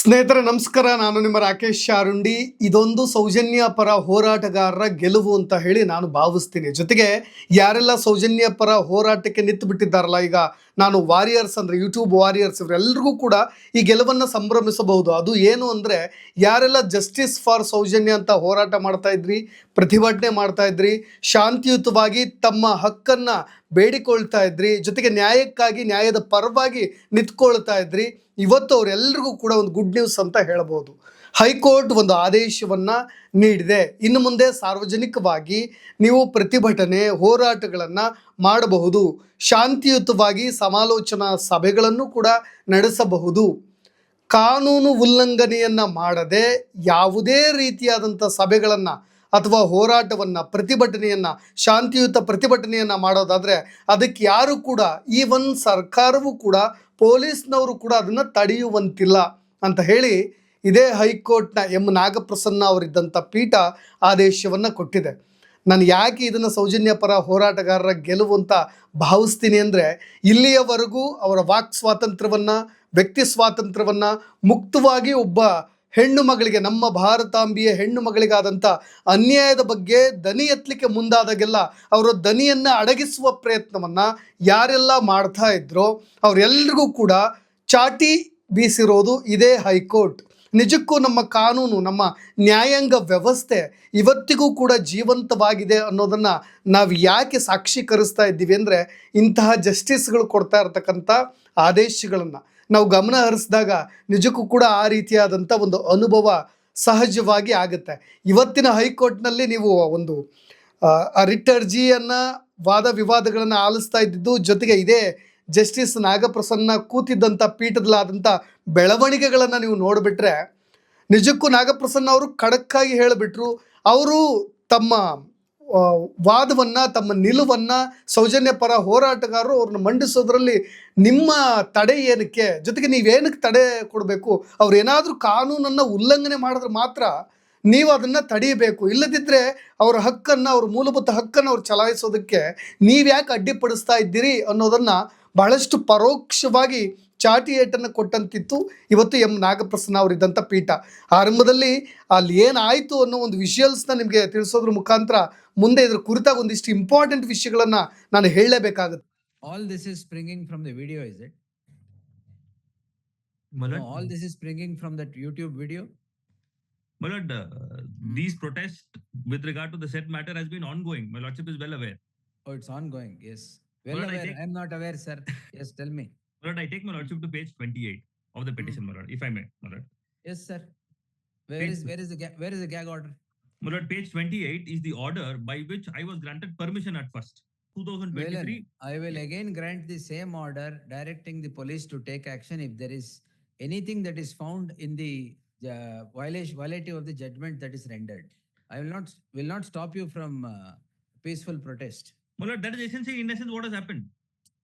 ಸ್ನೇಹಿತರೆ, ನಮಸ್ಕಾರ. ನಾನು ನಿಮ್ಮ ರಾಕೇಶ್ ಶಾರುಂಡಿ. ಇದೊಂದು ಸೌಜನ್ಯ ಪರ ಹೋರಾಟಗಾರರ ಗೆಲುವು ಅಂತ ಹೇಳಿ ನಾನು ಭಾವಿಸ್ತೀನಿ. ಜೊತೆಗೆ ಯಾರೆಲ್ಲ ಸೌಜನ್ಯ ಪರ ಹೋರಾಟಕ್ಕೆ ನಿಂತು ಬಿಟ್ಟಿದ್ದಾರಲ್ಲ ಈಗ ನಾನು ವಾರಿಯರ್ಸ್ ಅಂದರೆ ಯೂಟ್ಯೂಬ್ ವಾರಿಯರ್ಸ್ ಇವರೆಲ್ಲರಿಗೂ ಕೂಡ ಈ ಗೆಲುವನ್ನು ಸಂಭ್ರಮಿಸಬಹುದು. ಅದು ಏನು ಅಂದರೆ ಯಾರೆಲ್ಲ ಜಸ್ಟಿಸ್ ಫಾರ್ ಸೌಜನ್ಯ ಅಂತ ಹೋರಾಟ ಮಾಡ್ತಾ ಇದ್ರಿ, ಪ್ರತಿಭಟನೆ ಮಾಡ್ತಾ ಇದ್ರಿ, ಶಾಂತಿಯುತವಾಗಿ ತಮ್ಮ ಹಕ್ಕನ್ನು ಬೇಡಿಕೊಳ್ತಾ ಇದ್ರಿ, ಜೊತೆಗೆ ನ್ಯಾಯಕ್ಕಾಗಿ, ನ್ಯಾಯದ ಪರವಾಗಿ ನಿಂತ್ಕೊಳ್ತಾ ಇದ್ರಿ, ಇವತ್ತು ಅವರೆಲ್ಲರಿಗೂ ಕೂಡ ಒಂದು ಗುಡ್ ನ್ಯೂಸ್ ಅಂತ ಹೇಳ್ಬೋದು. ಹೈಕೋರ್ಟ್ ಒಂದು ಆದೇಶವನ್ನು ನೀಡಿದೆ. ಇನ್ನು ಮುಂದೆ ಸಾರ್ವಜನಿಕವಾಗಿ ನೀವು ಪ್ರತಿಭಟನೆ, ಹೋರಾಟಗಳನ್ನು ಮಾಡಬಹುದು. ಶಾಂತಿಯುತವಾಗಿ ಸಮಾಲೋಚನಾ ಸಭೆಗಳನ್ನು ಕೂಡ ನಡೆಸಬಹುದು. ಕಾನೂನು ಉಲ್ಲಂಘನೆಯನ್ನು ಮಾಡದೆ ಯಾವುದೇ ರೀತಿಯಾದಂಥ ಸಭೆಗಳನ್ನು ಅಥವಾ ಹೋರಾಟವನ್ನು, ಪ್ರತಿಭಟನೆಯನ್ನು, ಶಾಂತಿಯುತ ಪ್ರತಿಭಟನೆಯನ್ನು ಮಾಡೋದಾದರೆ ಅದಕ್ಕೆ ಯಾರು ಕೂಡ, ಈವನ್ ಸರ್ಕಾರವೂ ಕೂಡ, ಪೊಲೀಸ್ನವರು ಕೂಡ ಅದನ್ನು ತಡೆಯುವಂತಿಲ್ಲ ಅಂತ ಹೇಳಿ ಇದೇ ಹೈಕೋರ್ಟ್ನ ಎಂ ನಾಗಪ್ರಸನ್ನ ಅವರಿದ್ದಂಥ ಪೀಠ ಆದೇಶವನ್ನು ಕೊಟ್ಟಿದೆ. ನಾನು ಯಾಕೆ ಇದನ್ನು ಸೌಜನ್ಯ ಪರ ಹೋರಾಟಗಾರರ ಗೆಲುವು ಅಂತ ಭಾವಿಸ್ತೀನಿ ಅಂದರೆ, ಇಲ್ಲಿಯವರೆಗೂ ಅವರ ವಾಕ್ ಸ್ವಾತಂತ್ರ್ಯವನ್ನು, ವ್ಯಕ್ತಿ ಸ್ವಾತಂತ್ರ್ಯವನ್ನು ಮುಕ್ತವಾಗಿ ಒಬ್ಬ ಹೆಣ್ಣು ಮಗಳಿಗೆ, ನಮ್ಮ ಭಾರತಾಂಬಿಯ ಹೆಣ್ಣು ಮಗಳಿಗಾದಂಥ ಅನ್ಯಾಯದ ಬಗ್ಗೆ ದನಿ ಎತ್ತಲಿಕ್ಕೆ ಮುಂದಾದಾಗೆಲ್ಲ ಅವರ ದನಿಯನ್ನು ಅಡಗಿಸುವ ಪ್ರಯತ್ನವನ್ನು ಯಾರೆಲ್ಲ ಮಾಡ್ತಾ ಇದ್ರೋ ಅವರೆಲ್ಲರಿಗೂ ಕೂಡ ಚಾಟಿ ಬೀಸಿರೋದು ಇದೇ ಹೈಕೋರ್ಟ್. ನಿಜಕ್ಕೂ ನಮ್ಮ ಕಾನೂನು, ನಮ್ಮ ನ್ಯಾಯಾಂಗ ವ್ಯವಸ್ಥೆ ಇವತ್ತಿಗೂ ಕೂಡ ಜೀವಂತವಾಗಿದೆ ಅನ್ನೋದನ್ನು ನಾವು ಯಾಕೆ ಸಾಕ್ಷೀಕರಿಸ್ತಾ ಇದ್ದೀವಿ ಅಂದರೆ ಇಂತಹ ಜಸ್ಟಿಸ್ಗಳು ಕೊಡ್ತಾ ಇರತಕ್ಕಂಥ ಆದೇಶಗಳನ್ನು. ನಾವು ಗಮನ ಹರಿಸಿದಾಗ ನಿಜಕ್ಕೂ ಕೂಡ ಆ ರೀತಿಯಾದಂಥ ಒಂದು ಅನುಭವ ಸಹಜವಾಗಿ ಆಗುತ್ತೆ. ಇವತ್ತಿನ ಹೈಕೋರ್ಟ್ನಲ್ಲಿ ನೀವು ಒಂದು ರಿಟ್ ಅರ್ಜಿಯನ್ನು ವಾದ ವಿವಾದಗಳನ್ನು ಆಲಿಸ್ತಾ ಇದ್ದಿದ್ದು ಜೊತೆಗೆ ಇದೇ ಜಸ್ಟಿಸ್ ನಾಗಪ್ರಸನ್ನ ಕೂತಿದ್ದಂಥ ಪೀಠದಲ್ಲಾದಂಥ ಬೆಳವಣಿಗೆಗಳನ್ನು ನೀವು ನೋಡಿಬಿಟ್ರೆ, ನಿಜಕ್ಕೂ ನಾಗಪ್ರಸನ್ನ ಅವರು ಖಡಕ್ಕಾಗಿ ಹೇಳಿಬಿಟ್ರು. ಅವರು ತಮ್ಮ ವಾದವನ್ನು, ತಮ್ಮ ನಿಲುವನ್ನು ಸೌಜನ್ಯ ಪರ ಹೋರಾಟಗಾರರು ಅವ್ರನ್ನ ಮಂಡಿಸೋದ್ರಲ್ಲಿ ನಿಮ್ಮ ತಡೆ ಏನಕ್ಕೆ? ಜೊತೆಗೆ ನೀವೇನಕ್ಕೆ ತಡೆ ಕೊಡಬೇಕು? ಅವ್ರು ಏನಾದರೂ ಕಾನೂನನ್ನು ಉಲ್ಲಂಘನೆ ಮಾಡಿದ್ರೆ ಮಾತ್ರ ನೀವು ಅದನ್ನು ತಡೆಯಬೇಕು ಇಲ್ಲದಿದ್ದರೆ ಅವರ ಹಕ್ಕನ್ನು, ಅವ್ರ ಮೂಲಭೂತ ಹಕ್ಕನ್ನು ಅವ್ರು ಚಲಾಯಿಸೋದಕ್ಕೆ ನೀವು ಯಾಕೆ ಅಡ್ಡಿಪಡಿಸ್ತಾ ಇದ್ದೀರಿ ಅನ್ನೋದನ್ನು ಬಹಳಷ್ಟು ಪರೋಕ್ಷವಾಗಿ ಚಾಟಿ ಏಟನ್ನು ಕೊಟ್ಟಂತಿತ್ತು ಇವತ್ತು ಎಂ ನಾಗಪ್ರಸನ್ನ ಅವರಿದ್ದಂಥ ಪೀಠ ಆರಂಭದಲ್ಲಿ ಅಲ್ಲಿ ಏನಾಯಿತು ಅನ್ನೋ ಒಂದು ವಿಷಯಲ್ಸ್ನ ನಿಮಗೆ ತಿಳಿಸೋದ್ರ ಮುಖಾಂತರ ಮುಂದೆ ಇದ್ರ ಕುರಿತಾಗ ಒಂದಿಷ್ಟು ಇಂಪಾರ್ಟೆಂಟ್ ವಿಷಯಗಳನ್ನ ನಾನು ಹೇಳಲೇಬೇಕಾಗುತ್ತೆ all this is springing from the video is it all this is all this is springing from that YouTube video? With lord, uh, these protests with regard to the said matter has been ongoing. My lordship is well aware. Oh, it's ongoing, yes. Well Lord, I aware, think- I am not aware, sir. Yes, tell me. Lord, I take my lordship to page 28 of the petition, my lord, if I may, my lord. Yes, sir. Where Page- is, where is the, where is the gag order? Lord, page 28 is the order by which I was granted permission at first. Well, 2023. I will again grant the same order directing the police to take action if there is anything that is found in the uh, violation, violative of the judgment that is rendered. I will not, will not stop you from uh, peaceful protest. My that is essentially in essence what has happened.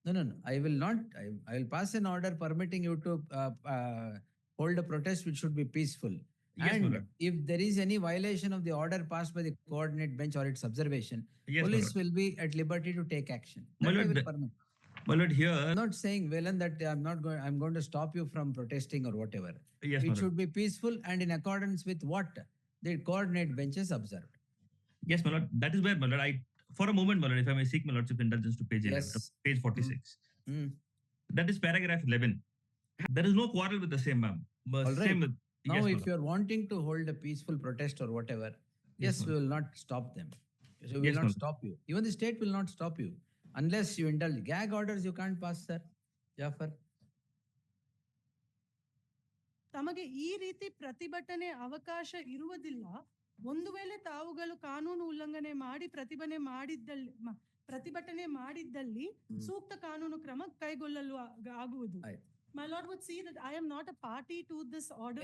No, no, no. I will not. I, I will pass an order permitting you to uh, uh, hold a protest which should be peaceful. Yes, and lord. if there is any violation of the order passed by the coordinate bench or its observation, Yes, police lord. will be at liberty to take action. That I will permit. Mullah, here. I'm not saying, Velan, that I'm not going. I'm going to stop you from protesting or whatever. yes, it should be peaceful and in accordance with what the coordinate benches observed. Yes, lord. That is where, lord, I, for a moment, my lord, if I may seek my lordship's indulgence to page 11, to Yes. page 46. Mm. That is paragraph 11. There is no quarrel with the same, ma'am. But All right. Same with, Now, yes, my if lord. you're wanting to hold a peaceful protest or whatever, yes, my we will not stop them. So we Yes, will my not lord. stop you. Even the state will not stop you unless you indulge. Gag orders you can't pass, sir. Jafar. ತಮಗೆ ಈ ರೀತಿ ಪ್ರತಿಭಟನೆ ಅವಕಾಶ ಇರುವುದಿಲ್ಲ ಒಂದು ವೇಳೆ ತಾವುಗಳು ಕಾನೂನು ಉಲ್ಲಂಘನೆ ಮಾಡಿ ಪ್ರತಿಭಟನೆ ಮಾಡಿದ್ದಲ್ಲಿ ಪ್ರತಿಭಟನೆ ಮಾಡಿದ್ದಲ್ಲಿ ಸೂಕ್ತ ಕಾನೂನು ಕ್ರಮ ಕೈಗೊಳ್ಳಲು ಆಗುವುದು. My lord would see that I am not a party to this order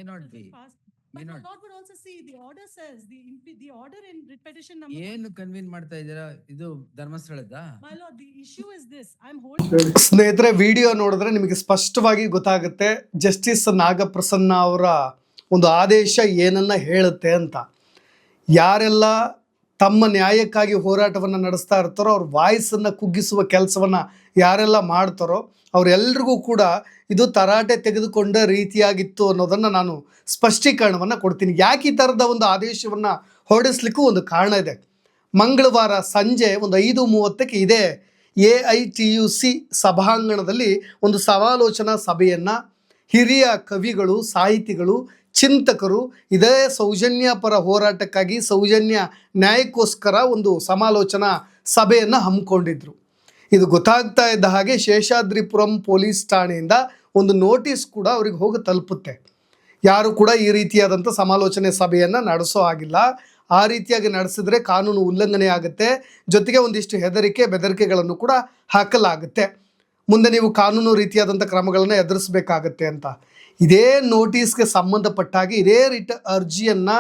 ಸ್ನೇಹಿತರೆ ವಿಡಿಯೋ ನೋಡಿದ್ರೆ ನಿಮಗೆ ಸ್ಪಷ್ಟವಾಗಿ ಗೊತ್ತಾಗುತ್ತೆ ಜಸ್ಟಿಸ್ ನಾಗಪ್ರಸನ್ನ ಅವರ ಒಂದು ಆದೇಶ ಏನನ್ನ ಹೇಳುತ್ತೆ ಅಂತ. ಯಾರೆಲ್ಲ ತಮ್ಮ ನ್ಯಾಯಕ್ಕಾಗಿ ಹೋರಾಟವನ್ನು ನಡೆಸ್ತಾ ಇರ್ತಾರೋ ಅವ್ರ ವಾಯ್ಸನ್ನು ಕುಗ್ಗಿಸುವ ಕೆಲಸವನ್ನು ಯಾರೆಲ್ಲ ಮಾಡ್ತಾರೋ ಅವರೆಲ್ಲರಿಗೂ ಕೂಡ ಇದು ತರಾಟೆ ತೆಗೆದುಕೊಂಡ ರೀತಿಯಾಗಿತ್ತು ಅನ್ನೋದನ್ನು ನಾನು ಸ್ಪಷ್ಟೀಕರಣವನ್ನು ಕೊಡ್ತೀನಿ. ಯಾಕೆ ಈ ಥರದ ಒಂದು ಆದೇಶವನ್ನು ಹೊರಡಿಸ್ಲಿಕ್ಕೂ ಒಂದು ಕಾರಣ ಇದೆ. ಮಂಗಳವಾರ ಸಂಜೆ ಒಂದು ಐದು ಮೂವತ್ತಕ್ಕೆ ಇದೇ A I T U C ಸಭಾಂಗಣದಲ್ಲಿ ಒಂದು ಸಮಾಲೋಚನಾ ಸಭೆಯನ್ನು ಹಿರಿಯ ಕವಿಗಳು, ಸಾಹಿತಿಗಳು ಚಿಂತಕರು ಇದೇ ಸೌಜನ್ಯ ಪರ ಹೋರಾಟಕ್ಕಾಗಿ ಸೌಜನ್ಯ ನ್ಯಾಯಕ್ಕೋಸ್ಕರ ಒಂದು ಸಮಾಲೋಚನಾ ಸಭೆಯನ್ನು ಹಮ್ಮಿಕೊಂಡಿದ್ರು. ಇದು ಗೊತ್ತಾಗ್ತಾ ಇದ್ದ ಹಾಗೆ ಶೇಷಾದ್ರಿಪುರಂ ಪೊಲೀಸ್ ಠಾಣೆಯಿಂದ ಒಂದು ನೋಟಿಸ್ ಕೂಡ ಅವ್ರಿಗೆ ಹೋಗಿ ತಲುಪುತ್ತೆ. ಯಾರು ಕೂಡ ಈ ರೀತಿಯಾದಂಥ ಸಮಾಲೋಚನೆ ಸಭೆಯನ್ನು ನಡೆಸೋ ಆಗಿಲ್ಲ ಆ ರೀತಿಯಾಗಿ ನಡೆಸಿದ್ರೆ ಕಾನೂನು ಉಲ್ಲಂಘನೆ ಆಗುತ್ತೆ. ಜೊತೆಗೆ ಒಂದಿಷ್ಟು ಹೆದರಿಕೆ, ಬೆದರಿಕೆಗಳನ್ನು ಕೂಡ ಹಾಕಲಾಗುತ್ತೆ. ಮುಂದೆ ನೀವು ಕಾನೂನು ರೀತಿಯಾದಂಥ ಕ್ರಮಗಳನ್ನು ಎದುರಿಸಬೇಕಾಗತ್ತೆ ಅಂತ. ಇದೇ ನೋಟಿಸ್ಗೆ ಸಂಬಂಧಪಟ್ಟಾಗಿ ಇದೇ ರಿಟ್ ಅರ್ಜಿಯನ್ನು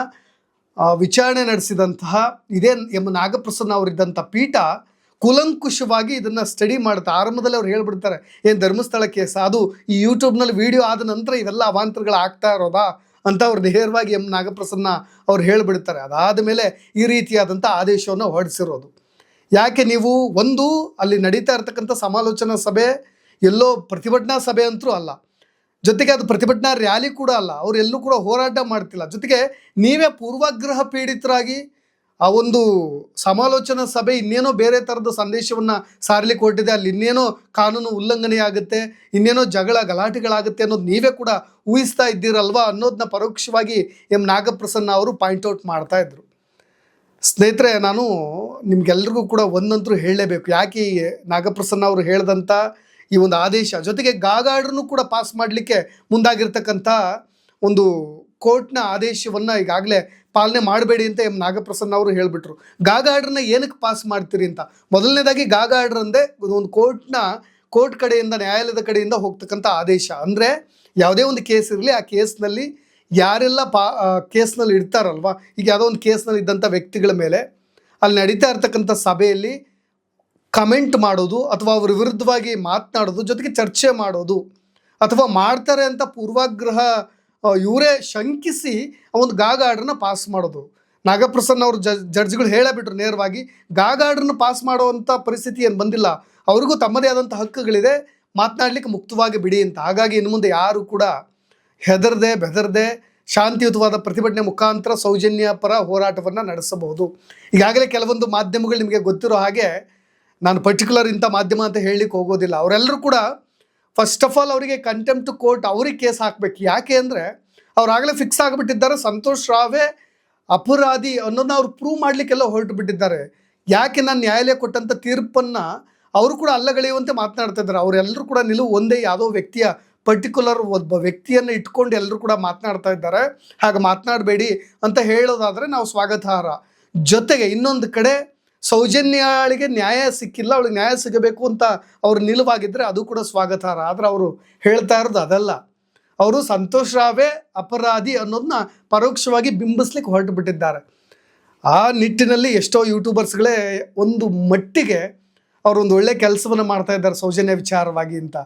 ವಿಚಾರಣೆ ನಡೆಸಿದಂತಹ ಇದೇ ಎಂ ನಾಗಪ್ರಸನ್ನ ಅವರಿದ್ದಂಥ ಪೀಠ ಕೂಲಂಕುಷವಾಗಿ ಇದನ್ನು ಸ್ಟಡಿ ಮಾಡುತ್ತೆ. ಆರಂಭದಲ್ಲಿ ಅವ್ರು ಹೇಳ್ಬಿಡ್ತಾರೆ, ಏನು ಧರ್ಮಸ್ಥಳ ಕೇಸ? ಅದು ಈ ಯೂಟ್ಯೂಬ್ನಲ್ಲಿ ವಿಡಿಯೋ ಆದ ನಂತರ ಇವೆಲ್ಲ ಅವಾಂತರಗಳು ಆಗ್ತಾ ಇರೋದಾ? ಅಂತ ಅವ್ರು ನೇರವಾಗಿ ಎಂ ನಾಗಪ್ರಸನ್ನ ಅವ್ರು ಹೇಳಿಬಿಡ್ತಾರೆ. ಅದಾದ ಮೇಲೆ ಈ ರೀತಿಯಾದಂಥ ಆದೇಶವನ್ನು ಹೊರಡಿಸಿರೋದು. ಯಾಕೆ ನೀವು ಒಂದು ಅಲ್ಲಿ ನಡೀತಾ ಇರ್ತಕ್ಕಂಥ ಸಮಾಲೋಚನಾ ಸಭೆ, ಎಲ್ಲೋ ಪ್ರತಿಭಟನಾ ಸಭೆ ಅಂತೂ ಅಲ್ಲ. ಜೊತೆಗೆ ಅದು ಪ್ರತಿಭಟನಾ ರ್ಯಾಲಿ ಕೂಡ ಅಲ್ಲ. ಅವ್ರು ಎಲ್ಲೂ ಕೂಡ ಹೋರಾಟ ಮಾಡ್ತಿಲ್ಲ. ಜೊತೆಗೆ ನೀವೇ ಪೂರ್ವಾಗ್ರಹ ಪೀಡಿತರಾಗಿ ಆ ಒಂದು ಸಮಾಲೋಚನಾ ಸಭೆ ಇನ್ನೇನೋ ಬೇರೆ ಥರದ ಸಂದೇಶವನ್ನು ಸಾರಲಿಕ್ಕೆ ಹೊರಟಿದೆ. ಅಲ್ಲಿ ಇನ್ನೇನೋ ಕಾನೂನು ಉಲ್ಲಂಘನೆ ಆಗುತ್ತೆ, ಇನ್ನೇನೋ ಜಗಳ, ಗಲಾಟೆಗಳಾಗುತ್ತೆ ಅನ್ನೋದು ನೀವೇ ಕೂಡ ಊಹಿಸ್ತಾ ಇದ್ದೀರಲ್ವಾ ಅನ್ನೋದನ್ನ ಪರೋಕ್ಷವಾಗಿ ಎಂ ನಾಗಪ್ರಸನ್ನ ಅವರು ಪಾಯಿಂಟ್ ಔಟ್ ಮಾಡ್ತಾ ಇದ್ರು. ಸ್ನೇಹಿತರೆ, ನಾನು ನಿಮ್ಗೆಲ್ರಿಗೂ ಕೂಡ ಒಂದಂತರೂ ಹೇಳಲೇಬೇಕು. ಯಾಕೆ ನಾಗಪ್ರಸನ್ನ ಅವರು ಹೇಳ್ದಂಥ ಈ ಒಂದು ಆದೇಶ? ಜೊತೆಗೆ ಗಾಗಾಡ್ರನ್ನು ಕೂಡ ಪಾಸ್ ಮಾಡಲಿಕ್ಕೆ ಮುಂದಾಗಿರ್ತಕ್ಕಂಥ ಒಂದು ಕೋರ್ಟ್ನ ಆದೇಶವನ್ನು ಈಗಾಗಲೇ ಪಾಲನೆ ಮಾಡಬೇಡಿ ಅಂತ ಎಂ ನಾಗಪ್ರಸನ್ನ ಅವರು ಹೇಳಿಬಿಟ್ರು. ಗಾಗಾಡ್ರನ್ನ ಏನಕ್ಕೆ ಪಾಸ್ ಮಾಡ್ತೀರಿ ಅಂತ? ಮೊದಲನೇದಾಗಿ ಗಾಗಾಡ್ರ್ ಅಂದೇ ಒಂದು ಕೋರ್ಟ್ನ, ಕೋರ್ಟ್ ಕಡೆಯಿಂದ, ನ್ಯಾಯಾಲಯದ ಕಡೆಯಿಂದ ಹೋಗ್ತಕ್ಕಂಥ ಆದೇಶ. ಅಂದರೆ ಯಾವುದೇ ಒಂದು ಕೇಸ್ ಇರಲಿ, ಆ ಕೇಸ್ನಲ್ಲಿ ಯಾರೆಲ್ಲ ಪಾ ಕೇಸ್ನಲ್ಲಿ ಇಡ್ತಾರಲ್ವ ಈಗ ಯಾವುದೋ ಒಂದು ಕೇಸ್ನಲ್ಲಿ ಇದ್ದಂಥ ವ್ಯಕ್ತಿಗಳ ಮೇಲೆ ಅಲ್ಲಿ ನಡೀತಾ ಇರ್ತಕ್ಕಂಥ ಸಭೆಯಲ್ಲಿ ಕಮೆಂಟ್ ಮಾಡೋದು ಅಥವಾ ಅವ್ರ ವಿರುದ್ಧವಾಗಿ ಮಾತನಾಡೋದು, ಜೊತೆಗೆ ಚರ್ಚೆ ಮಾಡೋದು, ಅಥವಾ ಮಾಡ್ತಾರೆ ಅಂತ ಪೂರ್ವಾಗ್ರಹ ಇವರೇ ಶಂಕಿಸಿ ಒಂದು ಗಾಗ ಆರ್ಡ್ರನ್ನ ಪಾಸ್ ಮಾಡೋದು. ನಾಗಪ್ರಸನ್ನ ಅವರು ಜಡ್ ಜಡ್ಜ್ಗಳು ಹೇಳೇ ಬಿಟ್ರು ನೇರವಾಗಿ, ಗಾಗ ಆರ್ಡ್ರನ್ನ ಪಾಸ್ ಮಾಡುವಂಥ ಪರಿಸ್ಥಿತಿ ಏನು ಬಂದಿಲ್ಲ. ಅವ್ರಿಗೂ ತಮ್ಮದೇ ಆದಂಥ ಹಕ್ಕುಗಳಿದೆ, ಮಾತನಾಡ್ಲಿಕ್ಕೆ ಮುಕ್ತವಾಗಿ ಬಿಡಿ ಅಂತ. ಹಾಗಾಗಿ ಇನ್ನು ಮುಂದೆ ಯಾರು ಕೂಡ ಹೆದರದೆ ಬೆದರದೆ ಶಾಂತಿಯುತವಾದ ಪ್ರತಿಭಟನೆ ಮುಖಾಂತರ ಸೌಜನ್ಯ ಪರ ಹೋರಾಟವನ್ನು ನಡೆಸಬಹುದು. ಈಗಾಗಲೇ ಕೆಲವೊಂದು ಮಾಧ್ಯಮಗಳು ನಿಮಗೆ ಗೊತ್ತಿರೋ ಹಾಗೆ ನಾನು ಪರ್ಟಿಕ್ಯುಲರ್ ಇಂಥ ಮಾಧ್ಯಮ ಅಂತ ಹೇಳಲಿಕ್ಕೆ ಹೋಗೋದಿಲ್ಲ. ಅವರೆಲ್ಲರೂ ಕೂಡ ಫಸ್ಟ್ ಆಫ್ ಆಲ್ ಅವರಿಗೆ ಕಂಟೆಂಪ್ಟ್ ಕೋರ್ಟ್ ಅವ್ರಿಗೆ ಕೇಸ್ ಹಾಕಬೇಕು. ಯಾಕೆ ಅಂದರೆ ಅವರಾಗಲೇ ಫಿಕ್ಸ್ ಆಗಿಬಿಟ್ಟಿದ್ದಾರೆ. ಸಂತೋಷ್ ರಾವೇ ಅಪರಾಧಿ ಅನ್ನೋದನ್ನ ಅವ್ರು ಪ್ರೂವ್ ಮಾಡಲಿಕ್ಕೆಲ್ಲ ಹೊರಟು ಬಿಟ್ಟಿದ್ದಾರೆ. ಯಾಕೆ ನಾನು ನ್ಯಾಯಾಲಯ ಕೊಟ್ಟಂಥ ತೀರ್ಪನ್ನು ಅವರು ಕೂಡ ಅಲ್ಲಗಳೆಯುವಂತೆ ಮಾತನಾಡ್ತಾ ಇದ್ದಾರೆ. ಅವರೆಲ್ಲರೂ ಕೂಡ ನಿಲುವು ಒಂದೇ ಯಾವುದೋ ವ್ಯಕ್ತಿಯ ಪರ್ಟಿಕ್ಯುಲರ್ ಒಬ್ಬ ವ್ಯಕ್ತಿಯನ್ನು ಇಟ್ಕೊಂಡು ಎಲ್ಲರೂ ಕೂಡ ಮಾತನಾಡ್ತಾ ಇದ್ದಾರೆ. ಹಾಗೆ ಮಾತನಾಡಬೇಡಿ ಅಂತ ಹೇಳೋದಾದರೆ ನಾವು ಸ್ವಾಗತಾರ್ಹ. ಜೊತೆಗೆ ಇನ್ನೊಂದು ಕಡೆ ಸೌಜನ್ಯಾಳಿಗೆ ನ್ಯಾಯ ಸಿಕ್ಕಿಲ್ಲ, ಅವಳಿಗೆ ನ್ಯಾಯ ಸಿಗಬೇಕು ಅಂತ ಅವರು ನಿಲುವಾಗಿದ್ದರೆ ಅದು ಕೂಡ ಸ್ವಾಗತಾರ್ಹ. ಆದರೆ ಅವರು ಹೇಳ್ತಾ ಇರೋದು ಅದಲ್ಲ. ಅವರು ಸಂತೋಷ್ ರಾವೇ ಅಪರಾಧಿ ಅನ್ನೋದನ್ನ ಪರೋಕ್ಷವಾಗಿ ಬಿಂಬಿಸ್ಲಿಕ್ಕೆ ಹೊರಟು ಬಿಟ್ಟಿದ್ದಾರೆ ಆ ನಿಟ್ಟಿನಲ್ಲಿ ಎಷ್ಟೋ ಯೂಟ್ಯೂಬರ್ಸ್ಗಳೇ ಒಂದು ಮಟ್ಟಿಗೆ ಅವರೊಂದು ಒಳ್ಳೆ ಕೆಲಸವನ್ನು ಮಾಡ್ತಾ ಇದ್ದಾರೆ ಸೌಜನ್ಯ ವಿಚಾರವಾಗಿ ಅಂತ.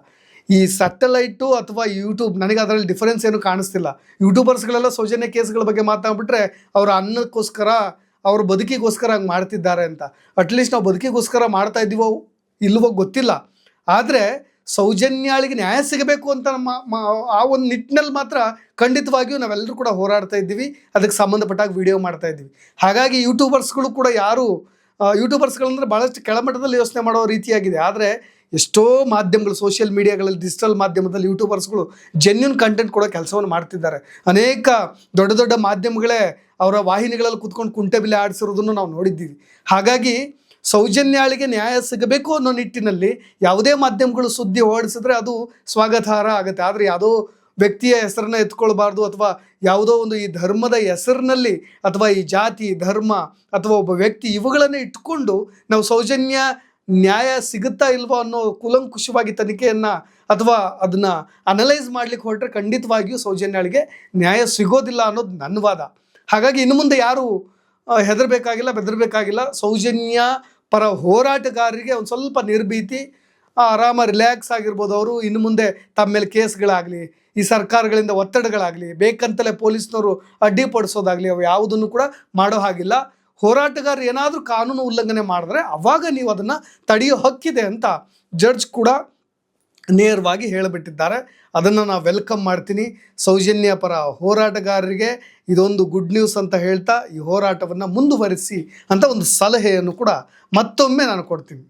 ಈ ಸ್ಯಾಟಲೈಟು ಅಥವಾ ಯೂಟ್ಯೂಬ್ ನನಗೆ ಅದರಲ್ಲಿ ಡಿಫರೆನ್ಸ್ ಏನು ಕಾಣಿಸ್ತಿಲ್ಲ. ಯೂಟ್ಯೂಬರ್ಸ್ಗಳೆಲ್ಲ ಸೌಜನ್ಯ ಕೇಸ್ಗಳ ಬಗ್ಗೆ ಮಾತಾಡ್ಬಿಟ್ರೆ ಅವರ ಅನ್ನಕ್ಕೋಸ್ಕರ, ಅವ್ರ ಬದುಕಿಗೋಸ್ಕರ ಹಂಗೆ ಮಾಡ್ತಿದ್ದಾರೆ ಅಂತ. ಅಟ್ಲೀಸ್ಟ್ ನಾವು ಬದುಕಿಗೋಸ್ಕರ ಮಾಡ್ತಾ ಇದ್ದೀವೋ ಇಲ್ವೋ ಗೊತ್ತಿಲ್ಲ. ಆದರೆ ಸೌಜನ್ಯಾಳಿಗೆ ನ್ಯಾಯ ಸಿಗಬೇಕು ಅಂತ ನಮ್ಮ ಆ ಒಂದು ನಿಟ್ಟಿನಲ್ಲಿ ಮಾತ್ರ ಖಂಡಿತವಾಗಿಯೂ ನಾವೆಲ್ಲರೂ ಕೂಡ ಹೋರಾಡ್ತಾ ಇದ್ದೀವಿ. ಅದಕ್ಕೆ ಸಂಬಂಧಪಟ್ಟಾಗ ವಿಡಿಯೋ ಮಾಡ್ತಾ ಇದ್ದೀವಿ. ಹಾಗಾಗಿ ಯೂಟ್ಯೂಬರ್ಸ್ಗಳು ಕೂಡ ಯಾರು ಯೂಟ್ಯೂಬರ್ಸ್ಗಳಂದ್ರೆ ಭಾಳಷ್ಟು ಕೆಳಮಟ್ಟದಲ್ಲಿ ಯೋಚನೆ ಮಾಡೋ ರೀತಿಯಾಗಿದೆ. ಆದರೆ ಎಷ್ಟೋ ಮಾಧ್ಯಮಗಳು ಸೋಷಿಯಲ್ ಮೀಡಿಯಾಗಳಲ್ಲಿ ಡಿಜಿಟಲ್ ಮಾಧ್ಯಮದಲ್ಲಿ ಯೂಟ್ಯೂಬರ್ಸ್ಗಳು ಜೆನ್ಯೂನ್ ಕಂಟೆಂಟ್ ಕೊಡೋ ಕೆಲಸವನ್ನು ಮಾಡ್ತಿದ್ದಾರೆ. ಅನೇಕ ದೊಡ್ಡ ದೊಡ್ಡ ಮಾಧ್ಯಮಗಳೇ ಅವರ ವಾಹಿನಿಗಳಲ್ಲಿ ಕುತ್ಕೊಂಡು ಕುಂಟೆಬಿಲೆ ಆಡಿಸಿರೋದನ್ನು ನಾವು ನೋಡಿದ್ದೀವಿ. ಹಾಗಾಗಿ ಸೌಜನ್ಯಾಳಿಗೆ ನ್ಯಾಯ ಸಿಗಬೇಕು ಅನ್ನೋ ನಿಟ್ಟಿನಲ್ಲಿ ಯಾವುದೇ ಮಾಧ್ಯಮಗಳು ಸುದ್ದಿ ಓಡಿಸಿದ್ರೆ ಅದು ಸ್ವಾಗತಾರ್ಹ ಆಗುತ್ತೆ. ಆದರೆ ಯಾವುದೋ ವ್ಯಕ್ತಿಯ ಹೆಸರನ್ನ ಎತ್ಕೊಳ್ಬಾರ್ದು ಅಥವಾ ಯಾವುದೋ ಒಂದು ಈ ಧರ್ಮದ ಹೆಸರಿನಲ್ಲಿ ಅಥವಾ ಈ ಜಾತಿ, ಧರ್ಮ ಅಥವಾ ಒಬ್ಬ ವ್ಯಕ್ತಿ ಇವುಗಳನ್ನು ಇಟ್ಕೊಂಡು ನಾವು ಸೌಜನ್ಯ ನ್ಯಾಯ ಸಿಗುತ್ತಾ ಇಲ್ವೋ ಅನ್ನೋ ಕುಲಂಕುಷವಾಗಿ ತನಿಖೆಯನ್ನು ಅಥವಾ ಅದನ್ನು ಅನಲೈಸ್ ಮಾಡ್ಲಿಕ್ಕೆ ಹೊರಟ್ರೆ ಖಂಡಿತವಾಗಿಯೂ ಸೌಜನ್ಯಾಳಿಗೆ ನ್ಯಾಯ ಸಿಗೋದಿಲ್ಲ ಅನ್ನೋದು ನನ್ನ ವಾದ. ಹಾಗಾಗಿ ಇನ್ನು ಮುಂದೆ ಯಾರು ಹೆದರಬೇಕಾಗಿಲ್ಲ, ಬೆದರ್ಬೇಕಾಗಿಲ್ಲ, ಸೌಜನ್ಯ ಪರ ಹೋರಾಟಗಾರರಿಗೆ ಒಂದು ಸ್ವಲ್ಪ ನಿರ್ಭೀತಿ ಆರಾಮ ರಿಲ್ಯಾಕ್ಸ್ ಆಗಿರ್ಬೋದು ಅವರು. ಇನ್ನು ಮುಂದೆ ತಮ್ಮ ಮೇಲೆ ಕೇಸ್ಗಳಾಗಲಿ, ಈ ಸರ್ಕಾರಗಳಿಂದ ಒತ್ತಡಗಳಾಗಲಿ, ಬೇಕಂತಲೇ ಪೊಲೀಸ್ನವರು ಅಡ್ಡಿಪಡಿಸೋದಾಗಲಿ ಅವು ಯಾವುದನ್ನು ಕೂಡ ಮಾಡೋ ಹಾಗಿಲ್ಲ. ಹೋರಾಟಗಾರರು ಏನಾದರೂ ಕಾನೂನು ಉಲ್ಲಂಘನೆ ಮಾಡಿದ್ರೆ ಅವಾಗ ನೀವು ಅದನ್ನು ತಡೆಯೋ ಹಕ್ಕಿದೆ ಅಂತ ಜಡ್ಜ್ ಕೂಡ ನೇರವಾಗಿ ಹೇಳಿಬಿಟ್ಟಿದ್ದಾರೆ. ಅದನ್ನು ನಾವು ವೆಲ್ಕಮ್ ಮಾಡ್ತೀನಿ. ಸೌಜನ್ಯ ಪರ ಹೋರಾಟಗಾರರಿಗೆ ಇದೊಂದು ಗುಡ್ ನ್ಯೂಸ್ ಅಂತ ಹೇಳ್ತಾ ಈ ಹೋರಾಟವನ್ನು ಮುಂದುವರಿಸಿ ಅಂತ ಒಂದು ಸಲಹೆಯನ್ನು ಕೂಡ ಮತ್ತೊಮ್ಮೆ ನಾನು ಕೊಡ್ತೀನಿ.